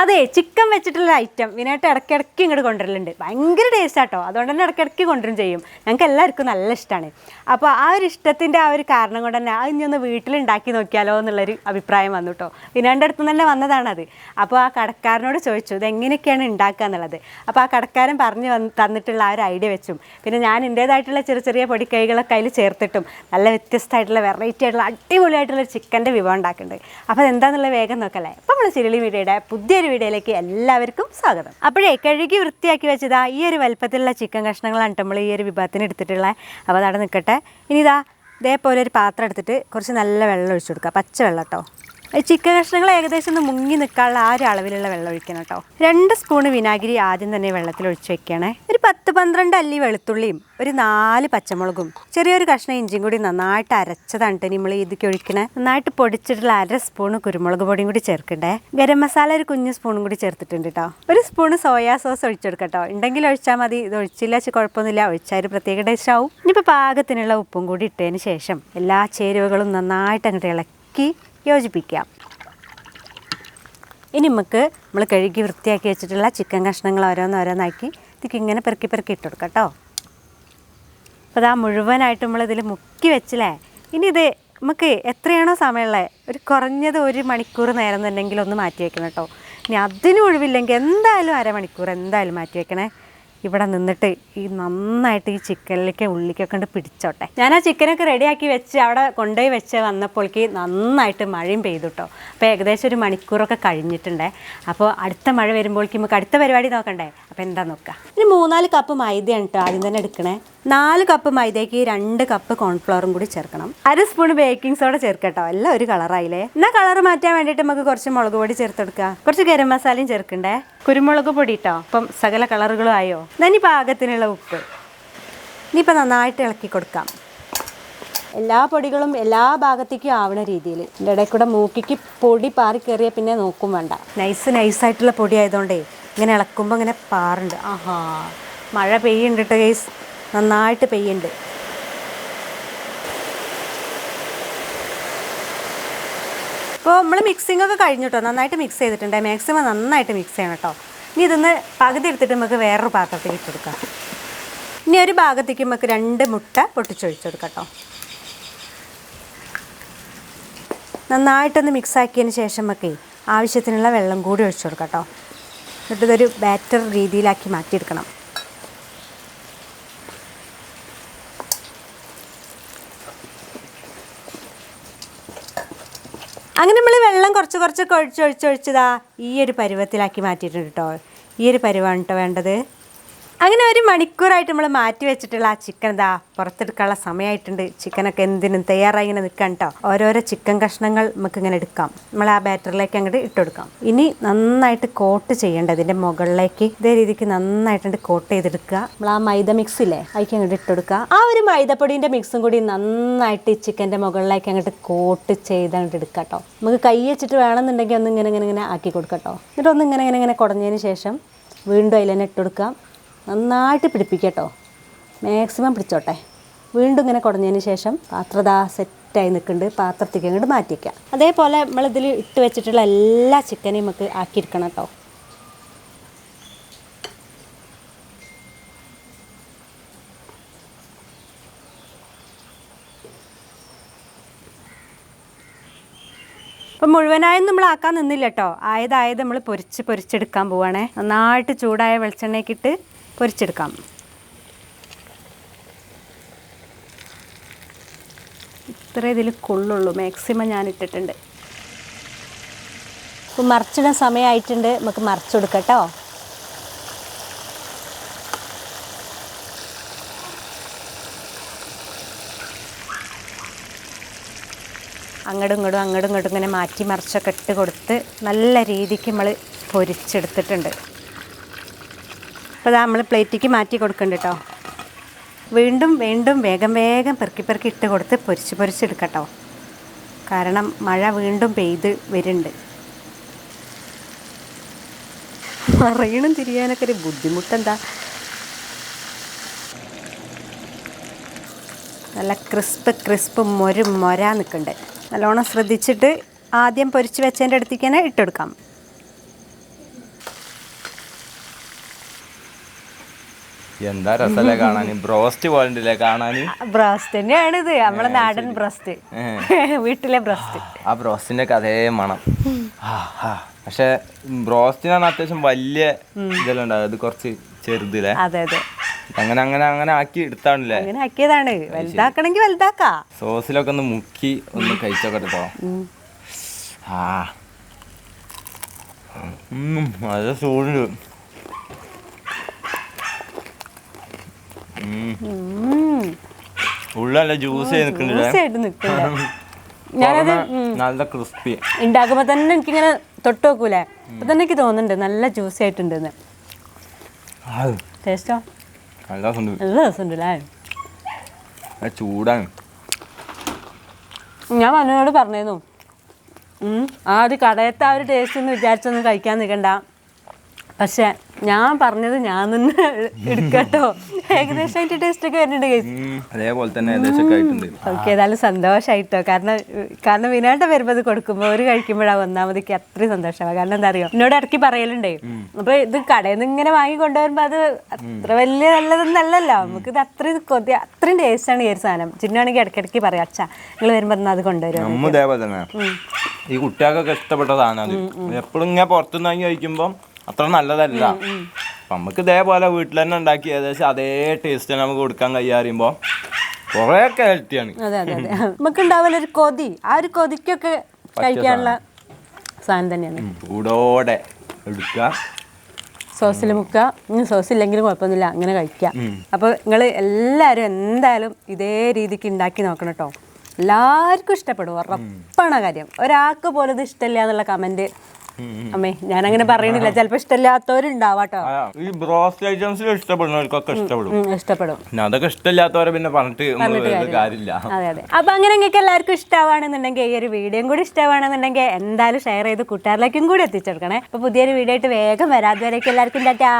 അതെ ചിക്കൻ വെച്ചിട്ടുള്ള ഐറ്റം വിനായിട്ട് ഇടയ്ക്കിടയ്ക്ക് ഇങ്ങോട്ട് കൊണ്ടുവരലുണ്ട്. ഭയങ്കര ടേസ്റ്റ് ആട്ടോ. അതുകൊണ്ട് തന്നെ ഇടയ്ക്കിടയ്ക്ക് കൊണ്ടുവരും ചെയ്യും. ഞങ്ങൾക്ക് എല്ലാവർക്കും നല്ല ഇഷ്ടമാണ് അപ്പോൾ ആ ഒരു ഇഷ്ടത്തിന്റെ ആ ഒരു കാരണം കൊണ്ട് തന്നെ അത് ഇനി ഒന്ന് വീട്ടിലുണ്ടാക്കി നോക്കിയാലോ എന്നുള്ളൊരു അഭിപ്രായം വന്നു കേട്ടോ വിനാന്റെ അടുത്ത് തന്നെ വന്നതാണത്. അപ്പോൾ ആ കടക്കാരനോട് ചോദിച്ചു ഇത് എങ്ങനെയൊക്കെയാണ് ഉണ്ടാക്കുക എന്നുള്ളത്? അപ്പോൾ ആ കടക്കാരൻ പറഞ്ഞു വന്ന് തന്നിട്ടുള്ള ആ ഒരു ഐഡിയ വെച്ചും പിന്നെ ഞാൻ എന്റേതായിട്ടുള്ള ചെറിയ ചെറിയ പൊടിക്കൈകളൊക്കെ അതിൽ ചേർത്തിട്ടും നല്ല വ്യത്യസ്തമായിട്ടുള്ള വെറൈറ്റി ആയിട്ടുള്ള അടിപൊളിയായിട്ടുള്ള ചിക്കന്റെ വിഭവം ഉണ്ടാക്കുന്നുണ്ട്. അപ്പോൾ അതെന്താണെന്നുള്ള വേഗം നോക്കല്ലേ? നമ്മൾ ചിരളി വീഡിയോയുടെ പുതിയൊരു വീഡിയോയിലേക്ക് എല്ലാവർക്കും സ്വാഗതം. അപ്പോഴേ കഴുകി വൃത്തിയാക്കി വെച്ചതാ ഈ ഒരു വലുപ്പത്തിലുള്ള ചിക്കൻ കഷ്ണങ്ങളാണ് നമ്മൾ ഈ ഒരു വിഭവത്തിന് എടുത്തിട്ടുള്ളത് അപ്പോൾ അതവിടെ നിൽക്കട്ടെ. ഇനി ഇതാ ഇതേപോലെ ഒരു പാത്രം എടുത്തിട്ട് കുറച്ച് നല്ല വെള്ളം ഒഴിച്ചു കൊടുക്കുക. പച്ച വെള്ളം കേട്ടോ. ചിക്കൻ കഷ്ണങ്ങൾ ഏകദേശം ഒന്ന് മുങ്ങി നിൽക്കാനുള്ള ആ ഒരു അളവിലുള്ള വെള്ളം ഒഴിക്കണം കേട്ടോ. രണ്ട് സ്പൂണ് വിനാഗിരി ആദ്യം തന്നെ വെള്ളത്തിൽ ഒഴിച്ച് വെക്കണേ ഒരു പത്ത് പന്ത്രണ്ട് അല്ലി വെളുത്തുള്ളിയും ഒരു നാല് പച്ചമുളകും ചെറിയൊരു കഷ്ണം ഇഞ്ചിയും കൂടി നന്നായിട്ട് അരച്ചതാണ് നമ്മൾ ഇതിക്ക് ഒഴിക്കണേ. നന്നായിട്ട് പൊടിച്ചിട്ടുള്ള അര സ്പൂണ് കുരുമുളക് പൊടിയും കൂടി ചേർക്കണ്ടേ. ഗരം മസാല ഒരു കുഞ്ഞു സ്പൂണും കൂടി ചേർത്തിട്ടുണ്ട് കേട്ടോ. ഒരു സ്പൂണ് സോയാ സോസ് ഒഴിച്ചെടുക്കട്ടോ ഉണ്ടെങ്കിൽ ഒഴിച്ചാൽ മതി ഇത് ഒഴിച്ചില്ല കുഴപ്പമൊന്നുമില്ല ഒഴിച്ചാൽ ഒരു പ്രത്യേക ടേസ്റ്റ് ആവും. ഇനിയിപ്പോൾ പാകത്തിനുള്ള ഉപ്പും കൂടി ഇട്ടതിന് ശേഷം എല്ലാ ചേരുവകളും നന്നായിട്ട് അങ്ങോട്ട് ഇളക്കി യോജിപ്പിക്കാം. ഇനി നമുക്ക് നമ്മൾ കഴുകി വൃത്തിയാക്കി വെച്ചിട്ടുള്ള ചിക്കൻ കഷ്ണങ്ങൾ ഓരോന്നോരോന്നാക്കി ഇതിക്ക് ഇങ്ങനെ പെറുക്കി പെറുക്കി ഇട്ട് കൊടുക്കാം കേട്ടോ അപ്പോൾ അതാ മുഴുവനായിട്ട് നമ്മളിതിൽ മുക്കി വെച്ചില്ലേ? ഇനി ഇത് നമുക്ക് എത്രയാണോ സമയമുള്ളത് ഒരു കുറഞ്ഞത് ഒരു മണിക്കൂർ നേരം തന്നെങ്കിലും ഒന്ന് മാറ്റി വയ്ക്കണം കേട്ടോ ഇനി അതിന് ഒഴിവില്ലെങ്കിൽ എന്തായാലും അരമണിക്കൂർ എന്തായാലും മാറ്റി വെക്കണേ? ഇവിടെ നിന്നിട്ട് ഈ നന്നായിട്ട് ഈ ചിക്കനിലേക്ക് ഉള്ളിക്കൊക്കെ കൊണ്ട് പിടിച്ചോട്ടെ. ഞാൻ ആ ചിക്കനൊക്കെ റെഡിയാക്കി വെച്ച് അവിടെ കൊണ്ടുപോയി വെച്ച് വന്നപ്പോഴേക്ക് നന്നായിട്ട് മഴയും പെയ്തു കേട്ടോ അപ്പോൾ ഏകദേശം ഒരു മണിക്കൂറൊക്കെ കഴിഞ്ഞിട്ടുണ്ട്. അപ്പോൾ അടുത്ത മഴ വരുമ്പോഴേക്കും നമുക്ക് അടുത്ത പരിപാടി നോക്കണ്ടേ? അപ്പോൾ എന്താ നോക്കുക ഒരു മൂന്നാൽ കപ്പ് മൈദയാണ് കേട്ടോ ആദ്യം തന്നെ എടുക്കണേ. നാല് കപ്പ് മൈദയ്ക്ക് രണ്ട് കപ്പ് കോൺഫ്ലവറും കൂടി ചേർക്കണം. അര സ്പൂൺ ബേക്കിംഗ് സോഡ ചേർക്കട്ടോ. എല്ലാം ഒരു കളറായില്ലേ എന്നാൽ കളർ മാറ്റാൻ വേണ്ടിയിട്ട് നമുക്ക് കുറച്ച് മുളക് പൊടി ചേർത്തെടുക്കാം. കുറച്ച് ഗരം മസാലയും ചേർക്കണ്ടേ? കുരുമുളക് പൊടി ഇട്ടോ അപ്പം സകല കളറുകളും ആയോ? നനി പാകത്തിനുള്ള ഉപ്പ്. ഇനിയിപ്പോൾ നന്നായിട്ട് ഇളക്കി കൊടുക്കാം. എല്ലാ പൊടികളും എല്ലാ ഭാഗത്തേക്കും ആവണ രീതിയിൽ. എന്റെ ഇടയിൽ കൂടെ മൂക്കിക്ക് പൊടി പാറി കയറിയ പിന്നെ നോക്കും വേണ്ട. നൈസ് നൈസായിട്ടുള്ള പൊടി ആയതുകൊണ്ടേ ഇങ്ങനെ ഇളക്കുമ്പോൾ ഇങ്ങനെ പാറുണ്ട്. ആഹാ. മഴ പെയ്യുന്നുണ്ട് ഗൈസ് നന്നായിട്ട് പെയ്യുന്നുണ്ട്. ഇപ്പോൾ നമ്മൾ മിക്സിംഗ് ഒക്കെ കഴിഞ്ഞു കേട്ടോ നന്നായിട്ട് മിക്സ് ചെയ്തിട്ടുണ്ട്. മാക്സിമം നന്നായിട്ട് മിക്സ് ചെയ്യണം കേട്ടോ ഇനി ഇതൊന്ന് പകുതി എടുത്തിട്ട് നമുക്ക് വേറൊരു പാത്രത്തിൽ ഇട്ട് കൊടുക്കാം. ഇനി ഒരു ഭാഗത്തേക്ക് നമുക്ക് രണ്ട് മുട്ട പൊട്ടിച്ചൊഴിച്ച് കൊടുക്കാം കേട്ടോ നന്നായിട്ടൊന്ന് മിക്സ് ആക്കിയതിന് ശേഷം നമുക്ക് ആവശ്യത്തിനുള്ള വെള്ളം കൂടി ഒഴിച്ചു കൊടുക്കാം കേട്ടോ എന്നിട്ടിതൊരു ബാറ്റർ രീതിയിലാക്കി മാറ്റിയെടുക്കണം. അങ്ങനെ നമ്മൾ വെള്ളം കുറച്ച് കുറച്ച് ഒഴിച്ച് ഒഴിച്ച് ഒഴിച്ചതാ ഈ ഒരു പരുവത്തിലാക്കി മാറ്റിയിട്ടുണ്ട് കേട്ടോ ഈ ഒരു പരുവാണ് കേട്ടോ വേണ്ടത്. അങ്ങനെ ഒരു മണിക്കൂറായിട്ട് നമ്മൾ മാറ്റി വെച്ചിട്ടുള്ള ആ ചിക്കൻ ഇതാ പുറത്തെടുക്കാനുള്ള സമയമായിട്ടുണ്ട് ചിക്കനൊക്കെ എന്തിനും തയ്യാറായി ഇങ്ങനെ നിൽക്കാൻ കേട്ടോ ഓരോരോ ചിക്കൻ കഷ്ണങ്ങൾ നമുക്ക് ഇങ്ങനെ എടുക്കാം. നമ്മൾ ആ ബാറ്ററിലേക്ക് അങ്ങോട്ട് ഇട്ടെടുക്കാം ഇനി നന്നായിട്ട് കോട്ട് ചെയ്യേണ്ടത് ഇതിന്റെ മുകളിലേക്ക്. ഇതേ രീതിക്ക് നന്നായിട്ട് കോട്ട് ചെയ്തെടുക്കുക. നമ്മൾ ആ മൈദ മിക്സ് ഇല്ലേ അതിലേക്ക് അങ്ങോട്ട് ഇട്ടെടുക്കുക ആ ഒരു മൈദപ്പൊടിന്റെ മിക്സും കൂടി നന്നായിട്ട് ഈ ചിക്കന്റെ മുകളിലേക്ക് അങ്ങോട്ട് കോട്ട് ചെയ്ത് അങ്ങോട്ട് എടുക്കുക കേട്ടോ നമുക്ക് കൈ വെച്ചിട്ട് വേണമെന്നുണ്ടെങ്കിൽ ഒന്ന് ഇങ്ങനെ ഇങ്ങനെ ഇങ്ങനെ ആക്കി കൊടുക്കാം കേട്ടോ എന്നിട്ട് ഒന്ന് ഇങ്ങനെ ഇങ്ങനെ ഇങ്ങനെ കുടഞ്ഞതിന് ശേഷം വീണ്ടും അതിൽ തന്നെ ഇട്ട് കൊടുക്കാം നന്നായിട്ട് പിടിപ്പിക്കട്ടോ. മാക്സിമം പിടിച്ചോട്ടെ. വീണ്ടും ഇങ്ങനെ കുടഞ്ഞതിന് ശേഷം പാത്രത സെറ്റായി നിൽക്കുന്നുണ്ട്. പാത്രത്തേക്ക് അങ്ങോട്ട് മാറ്റിക്കാം അതേപോലെ നമ്മളിതിൽ ഇട്ട് വെച്ചിട്ടുള്ള എല്ലാ ചിക്കനെയും നമുക്ക് ആക്കിയെടുക്കണം കേട്ടോ. അപ്പം മുഴുവനായും നമ്മൾ ആക്കാൻ നിന്നില്ല കേട്ടോ. ആയതായത് നമ്മൾ പൊരിച്ച് പൊരിച്ചെടുക്കാൻ പോവുകയാണേ നന്നായിട്ട് ചൂടായ വെളിച്ചെണ്ണയ്ക്കിട്ട് പൊരിച്ചെടുക്കാം. ഇത്ര ഇതിൽ കൊള്ളുള്ളൂ. മാക്സിമം ഞാൻ ഇട്ടിട്ടുണ്ട്. ഇപ്പം മറിച്ചിടാൻ സമയമായിട്ടുണ്ട് നമുക്ക് മറിച്ചു കൊടുക്കാം കേട്ടോ അങ്ങോട്ടും ഇങ്ങോട്ടും അങ്ങോട്ടും ഇങ്ങോട്ടും ഇങ്ങനെ മാറ്റി മറിച്ചൊക്കെ ഇട്ട് കൊടുത്ത് നല്ല രീതിക്ക് നമ്മൾ പൊരിച്ചെടുത്തിട്ടുണ്ട്. അപ്പോൾ നമ്മൾ പ്ലേറ്റിക്ക് മാറ്റി കൊടുക്കുന്നുണ്ട് കേട്ടോ വീണ്ടും വീണ്ടും വേഗം വേഗം പെറുക്കി പെറുക്കി ഇട്ട് കൊടുത്ത് പൊരിച്ച് പൊരിച്ചെടുക്കട്ടോ കാരണം മഴ വീണ്ടും പെയ്ത് വരുന്നുണ്ട്. മറിയണം തിരിയാനൊക്കെ ഒരു ബുദ്ധിമുട്ടെന്താ? നല്ല ക്രിസ്പ് ക്രിസ്പ് മൊരു മൊര നിൽക്കുന്നുണ്ട് നല്ലോണം ശ്രദ്ധിച്ചിട്ട് ആദ്യം പൊരിച്ച് വെച്ചതിന്റെ അടുത്തേക്ക് തന്നെ ഇട്ടെടുക്കാം എന്താ രസല്ലേ കാണാൻ ബ്രോസ്റ്റ് പോലെ കാണാൻ ബ്രോസ്റ്റ് തന്നെയാണ് ഇത്. നമ്മളെ നാടൻ ബ്രോസ്റ്റ്. വീട്ടിലെ ബ്രോസ്റ്റ്. ആ ബ്രോസ്റ്റിന്റെ കഥയെ മണം. പക്ഷെ ബ്രോസ്റ്റിനാണ് അത്യാവശ്യം വലിയ ഇതെല്ലാം ഉണ്ടാവുക. അത് കുറച്ച് ചെറുതില്ലേ? അതെ അതെ. അങ്ങനെ അങ്ങനെ അങ്ങനെ ആക്കി എടുത്താണല്ലേ? അങ്ങനെ ആക്കിയതാണ്. വലുതാക്കണമെങ്കിൽ വലുതാക്കാ. സോസിലൊക്കെ ഒന്ന് മുക്കി ഒന്ന് കഴിച്ചൊക്കെ കേട്ടോ ആ. അത് നല്ല ചൂടുണ്ട്. ഉള്ളല്ല ജ്യൂസ് നിൽക്കുന്നുണ്ടല്ലേ ജ്യൂസായിട്ട് നിൽക്കില്ല ഞാനത് നല്ല ക്രിസ്പി ഉണ്ടാക്കുമ്പോ തന്നെ എനിക്കിങ്ങനെ തൊട്ട് നോക്കൂലേ? അപ്പൊ തന്നെ എനിക്ക് തോന്നുന്നുണ്ട് നല്ല ജ്യൂസി ആയിട്ടുണ്ടെന്ന്. ടേസ്റ്റോ നല്ല ചൂടാണ്. ഞാൻ മനുവിനോട് പറഞ്ഞിരുന്നു. ആ ഒരു കടയത്തെ ആ ഒരു ടേസ്റ്റ് ഒന്ന് വിചാരിച്ചൊന്നും കഴിക്കാൻ നിൽക്കണ്ട പക്ഷെ ഞാൻ പറഞ്ഞത് ഞാൻ തന്നെ എടുക്കട്ടോ. ഏകദേശം അതിന്റെ ടേസ്റ്റ് ഒക്കെ വരുന്നുണ്ട്. അതേപോലെ തന്നെ ഓക്കെ ഏതായാലും സന്തോഷമായിട്ടോ കാരണം കാരണം വിനാട്ട വരുമ്പോൾ കൊടുക്കുമ്പോൾ ഒരു കഴിക്കുമ്പോഴാണ് ഒന്നാമതിക്ക് അത്രയും സന്തോഷമാണ് കാരണം എന്താ അറിയോ? എന്നോട് ഇടയ്ക്ക് പറയലുണ്ടേ. അപ്പൊ ഇത് കടയിൽ നിന്ന് ഇങ്ങനെ വാങ്ങി കൊണ്ടുവരുമ്പോൾ അത് അത്ര വലിയ നല്ലതൊന്നല്ലല്ലോ നമുക്ക് ഇത് അത്രയും കൊതി അത്രയും ടേസ്റ്റ് ആണ് ഈ ഒരു സാധനം. ചിന്നാണെങ്കിൽ ഇടയ്ക്കിടയ്ക്ക് പറയാം അച്ഛാ നിങ്ങൾ വരുമ്പോൾ അത് കൊണ്ടുവരും ഈ കുട്ടികൾക്കൊക്കെ ഇഷ്ടപ്പെട്ടതാണ് സാധനം എപ്പോഴും ഇങ്ങനെ പുറത്തുനിന്ന് കഴിക്കുമ്പോൾ അത്ര നല്ലതല്ല. നമുക്ക് ഇതേപോലെ വീട്ടിൽ തന്നെ ഉണ്ടാക്കി ഏകദേശം അതേ ടേസ്റ്റ് നമുക്ക് കൊടുക്കാൻ കഴിയാറിയുമ്പോൾ കുറേ ഹെൽത്തിയാണ് അതെ അതെ അതെ. നമുക്ക് ഉണ്ടാവില്ല ഒരു കൊതി ആ ഒരു കൊതിക്കൊക്കെ കഴിക്കാനുള്ള സാധനം. തന്നെയാണ്. ചൂടോടെ എടുക്കുക. സോസിൽ മുക്കുക. ഇനി സോസ് ഇല്ലെങ്കിലും കുഴപ്പമൊന്നുമില്ല അങ്ങനെ കഴിക്കുക. അപ്പോൾ നിങ്ങൾ എല്ലാവരും എന്തായാലും ഇതേ രീതിക്ക് ഉണ്ടാക്കി നോക്കണം കേട്ടോ. എല്ലാവർക്കും ഇഷ്ടപ്പെടും ഉറപ്പാണ് കാര്യം. ഒരാൾക്ക് പോലും ഇത് ഇഷ്ടമില്ല എന്നുള്ള കമന്റ് അമ്മേ ഞാനങ്ങനെ പറയണില്ല. പറയുന്നില്ല ഇഷ്ടമില്ലാത്തവരുണ്ടാവാം കേട്ടോ ആ, ഈ ബ്രോസ്റ്റ് ഐറ്റംസിൽ ഇഷ്ടപ്പെടുന്നവർക്കൊക്കെ ഇഷ്ടപ്പെടും. ഇഷ്ടപ്പെടും. അതൊക്കെ ഇഷ്ടമില്ലാത്തവരെ പിന്നെ പറഞ്ഞിട്ട് കാര്യമില്ല. അതെ അതെ. അപ്പൊ അങ്ങനെ നിങ്ങൾക്ക് എല്ലാവർക്കും ഇഷ്ടമാണെന്നുണ്ടെങ്കിൽ ഈ ഒരു വീഡിയോയും കൂടി ഇഷ്ടമാണെന്നുണ്ടെങ്കിൽ എന്തായാലും ഷെയർ ചെയ്ത് കൂട്ടുകാരിലേക്കും കൂടി എത്തിച്ചെടുക്കണേ. അപ്പൊ പുതിയൊരു വീഡിയോ ആയിട്ട് വേഗം വരാതെ വരേക്കും എല്ലാവർക്കും ടാറ്റാ.